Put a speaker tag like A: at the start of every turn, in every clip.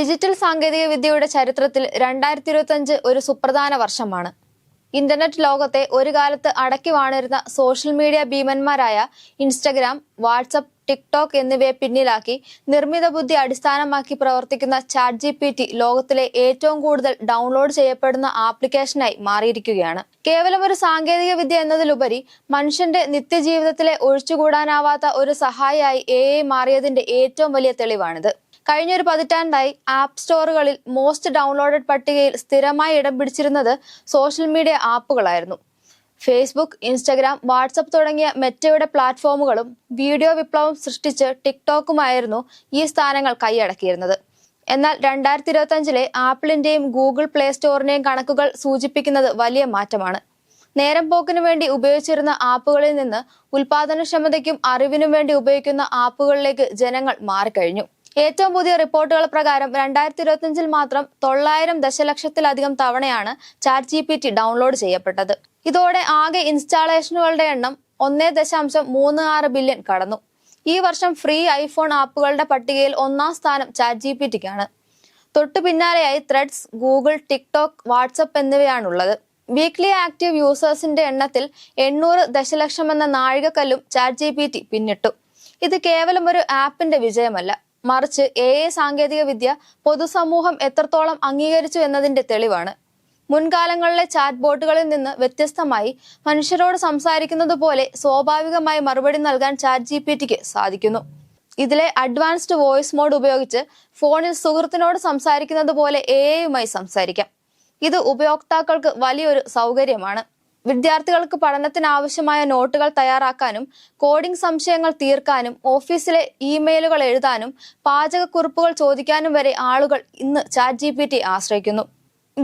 A: Digital സാങ്കേതിക വിദ്യയുടെ ചരിത്രത്തിൽ രണ്ടായിരത്തി ഇരുപത്തഞ്ച് ഒരു സുപ്രധാന വർഷമാണ്. ഇന്റർനെറ്റ് ലോകത്തെ ഒരു കാലത്ത് അടക്കി വാണിരുന്ന സോഷ്യൽ മീഡിയ ഭീമന്മാരായ ഇൻസ്റ്റഗ്രാം വാട്സപ്പ് ടിക്ടോക്ക് എന്നിവയെ പിന്നിലാക്കി നിർമ്മിത ബുദ്ധി അടിസ്ഥാനമാക്കി പ്രവർത്തിക്കുന്ന ചാറ്റ് ജി പി ടി ലോകത്തിലെ ഏറ്റവും കൂടുതൽ ഡൗൺലോഡ് ചെയ്യപ്പെടുന്ന ആപ്ലിക്കേഷനായി മാറിയിരിക്കുകയാണ്. കേവലം ഒരു സാങ്കേതിക വിദ്യ എന്നതിലുപരി മനുഷ്യന്റെ നിത്യജീവിതത്തിലെ ഒഴിച്ചുകൂടാനാവാത്ത ഒരു സഹായിയായി എ മാറിയതിന്റെ ഏറ്റവും വലിയ തെളിവാണിത്. കഴിഞ്ഞ ഒരു പതിറ്റാണ്ടായി ആപ്പ് സ്റ്റോറുകളിൽ മോസ്റ്റ് ഡൗൺലോഡഡ് പട്ടികയിൽ സ്ഥിരമായി ഇടം പിടിച്ചിരുന്നത് സോഷ്യൽ മീഡിയ ആപ്പുകളായിരുന്നു. ഫേസ്ബുക്ക് ഇൻസ്റ്റഗ്രാം വാട്സപ്പ് തുടങ്ങിയ മെറ്റയുടെ പ്ലാറ്റ്ഫോമുകളും വീഡിയോ വിപ്ലവം സൃഷ്ടിച്ച് ടിക്ടോക്കുമായിരുന്നു ഈ സ്ഥാനങ്ങൾ കൈയടക്കിയിരുന്നത്. എന്നാൽ രണ്ടായിരത്തി ഇരുപത്തി അഞ്ചിലെ ആപ്പിളിന്റെയും ഗൂഗിൾ പ്ലേ സ്റ്റോറിന്റെയും കണക്കുകൾ സൂചിപ്പിക്കുന്നത് വലിയ മാറ്റമാണ്. നേരം പോക്കിനു വേണ്ടി ഉപയോഗിച്ചിരുന്ന ആപ്പുകളിൽ നിന്ന് ഉൽപാദനക്ഷമതയ്ക്കും അറിവിനും വേണ്ടി ഉപയോഗിക്കുന്ന ആപ്പുകളിലേക്ക് ജനങ്ങൾ മാറിക്കഴിഞ്ഞു. ഏറ്റവും പുതിയ റിപ്പോർട്ടുകൾ പ്രകാരം രണ്ടായിരത്തി ഇരുപത്തിയഞ്ചിൽ മാത്രം തൊള്ളായിരം ദശലക്ഷത്തിലധികം തവണയാണ് ചാറ്റ് ജി ഡൗൺലോഡ് ചെയ്യപ്പെട്ടത്. ഇതോടെ ആകെ ഇൻസ്റ്റാളേഷനുകളുടെ എണ്ണം ഒന്നേ ദശാംശം മൂന്ന് ആറ് ബില്യൺ കടന്നു. ഈ വർഷം ഫ്രീ ഐഫോൺ ആപ്പുകളുടെ പട്ടികയിൽ ഒന്നാം സ്ഥാനം ചാറ്റ് ജി പി ടിക്കാണ് തൊട്ടു പിന്നാലെയായി ത്രെഡ്സ് ഗൂഗിൾ ടിക്ടോക്ക് വാട്സപ്പ് എന്നിവയാണുള്ളത്. വീക്ക്ലി ആക്റ്റീവ് യൂസേഴ്സിന്റെ എണ്ണത്തിൽ എണ്ണൂറ് ദശലക്ഷം എന്ന നാഴികക്കല്ലും ചാറ്റ് ജി പി ടി പിന്നിട്ടു. ഇത് കേവലം ഒരു ആപ്പിന്റെ വിജയമല്ല. മറിച്ച് എ സാങ്കേതികവിദ്യ സാങ്കേതിക വിദ്യ പൊതുസമൂഹം എത്രത്തോളം അംഗീകരിച്ചു എന്നതിന്റെ തെളിവാണ്. മുൻകാലങ്ങളിലെ ചാറ്റ് ബോട്ടുകളിൽ നിന്ന് വ്യത്യസ്തമായി മനുഷ്യരോട് സംസാരിക്കുന്നത് പോലെ സ്വാഭാവികമായി മറുപടി നൽകാൻ ചാറ്റ് ജി പി ടിക്ക് സാധിക്കുന്നു. ഇതിലെ അഡ്വാൻസ്ഡ് വോയിസ് മോഡ് ഉപയോഗിച്ച് ഫോണിൽ സുഹൃത്തിനോട് സംസാരിക്കുന്നത് പോലെ എ ഐയുമായി സംസാരിക്കാം. ഇത് ഉപയോക്താക്കൾക്ക് വലിയൊരു സൗകര്യമാണ്. വിദ്യാർത്ഥികൾക്ക് പഠനത്തിന് ആവശ്യമായ നോട്ടുകൾ തയ്യാറാക്കാനും കോഡിംഗ് സംശയങ്ങൾ തീർക്കാനും ഓഫീസിലെ ഇമെയിലുകൾ എഴുതാനും പാചകക്കുറിപ്പുകൾ ചോദിക്കാനും വരെ ആളുകൾ ഇന്ന് ചാറ്റ് ജി ആശ്രയിക്കുന്നു.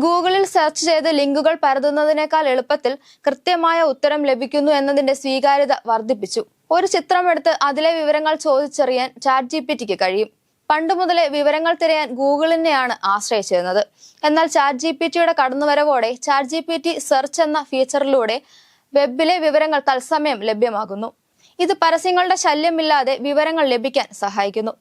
A: ഗൂഗിളിൽ സെർച്ച് ചെയ്ത് ലിങ്കുകൾ പരതുന്നതിനേക്കാൾ എളുപ്പത്തിൽ കൃത്യമായ ഉത്തരം ലഭിക്കുന്നു എന്നതിന്റെ സ്വീകാര്യത വർദ്ധിപ്പിച്ചു. ഒരു ചിത്രമെടുത്ത് അതിലെ വിവരങ്ങൾ ചോദിച്ചറിയാൻ ചാറ്റ് ജി പി ടിക്ക് കഴിയും. പണ്ട് മുതലേ വിവരങ്ങൾ തിരയാൻ ഗൂഗിളിനെയാണ് ആശ്രയിച്ചിരുന്നത്. എന്നാൽ ചാറ്റ് ജി പി ടിയുടെ കടന്നുവരവോടെ chat G P T search എന്ന ഫീച്ചറിലൂടെ വെബിലെ വിവരങ്ങൾ തത്സമയം ലഭ്യമാകുന്നു. ഇത് പരസ്യങ്ങളുടെ ശല്യമില്ലാതെ വിവരങ്ങൾ ലഭിക്കാൻ സഹായിക്കുന്നു.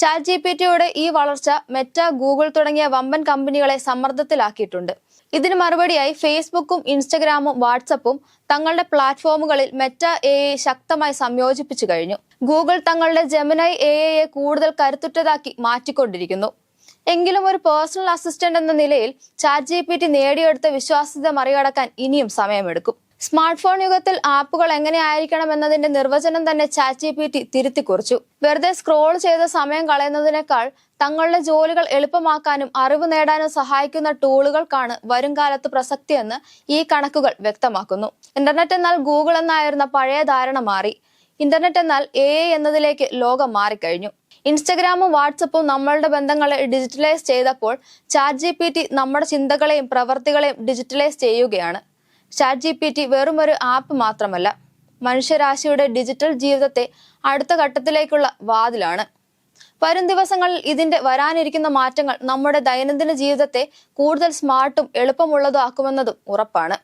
A: ചാറ്റ് ജി പി ടിയുടെ ഈ വളർച്ച മെറ്റ ഗൂഗിൾ തുടങ്ങിയ വമ്പൻ കമ്പനികളെ സമ്മർദ്ദത്തിലാക്കിയിട്ടുണ്ട്. ഇതിന് മറുപടിയായി ഫേസ്ബുക്കും ഇൻസ്റ്റഗ്രാമും വാട്സപ്പും തങ്ങളുടെ പ്ലാറ്റ്ഫോമുകളിൽ മെറ്റ എ ശക്തമായി സംയോജിപ്പിച്ചു കഴിഞ്ഞു. ഗൂഗിൾ തങ്ങളുടെ ജെമിനൈ എ ഐയെ കൂടുതൽ കരുത്തുറ്റതാക്കി മാറ്റിക്കൊണ്ടിരിക്കുന്നു. എങ്കിലും ഒരു പേഴ്സണൽ അസിസ്റ്റന്റ് എന്ന നിലയിൽ ചാറ്റ് ജി പി ടി നേടിയെടുത്ത വിശ്വാസ്യത മറികടക്കാൻ ഇനിയും സമയമെടുക്കും. സ്മാർട്ട് ഫോൺ യുഗത്തിൽ ആപ്പുകൾ എങ്ങനെയായിരിക്കണം എന്നതിന്റെ നിർവചനം തന്നെ ചാറ്റ് ജി പി ടി തിരുത്തി കുറിച്ചു. വെറുതെ സ്ക്രോൾ ചെയ്ത് സമയം കളയുന്നതിനേക്കാൾ തങ്ങളുടെ ജോലികൾ എളുപ്പമാക്കാനും അറിവ് നേടാനും സഹായിക്കുന്ന ടൂളുകൾക്കാണ് വരും കാലത്ത് പ്രസക്തിയെന്ന് ഈ കണക്കുകൾ വ്യക്തമാക്കുന്നു. ഇന്റർനെറ്റ് എന്നാൽ ഗൂഗിൾ എന്നായിരുന്ന പഴയ ധാരണ മാറി. ഇന്റർനെറ്റ് എന്നാൽ എ എന്നതിലേക്ക് ലോകം മാറിക്കഴിഞ്ഞു. ഇൻസ്റ്റഗ്രാമും വാട്സപ്പും നമ്മളുടെ ബന്ധങ്ങളെ ഡിജിറ്റലൈസ് ചെയ്തപ്പോൾ ചാറ്റ് ജി നമ്മുടെ ചിന്തകളെയും പ്രവർത്തികളെയും ഡിജിറ്റലൈസ് ചെയ്യുകയാണ്. ചാറ്റ് ജി പി ടി വെറുമൊരു ആപ്പ് മാത്രമല്ല മനുഷ്യരാശിയുടെ ഡിജിറ്റൽ ജീവിതത്തെ അടുത്ത ഘട്ടത്തിലേക്കുള്ള വാതിലാണ്. വരും ദിവസങ്ങളിൽ ഇതിന്റെ വരാനിരിക്കുന്ന മാറ്റങ്ങൾ നമ്മുടെ ദൈനംദിന ജീവിതത്തെ കൂടുതൽ സ്മാർട്ടും എളുപ്പമുള്ളതും ആക്കുമെന്നതും ഉറപ്പാണ്.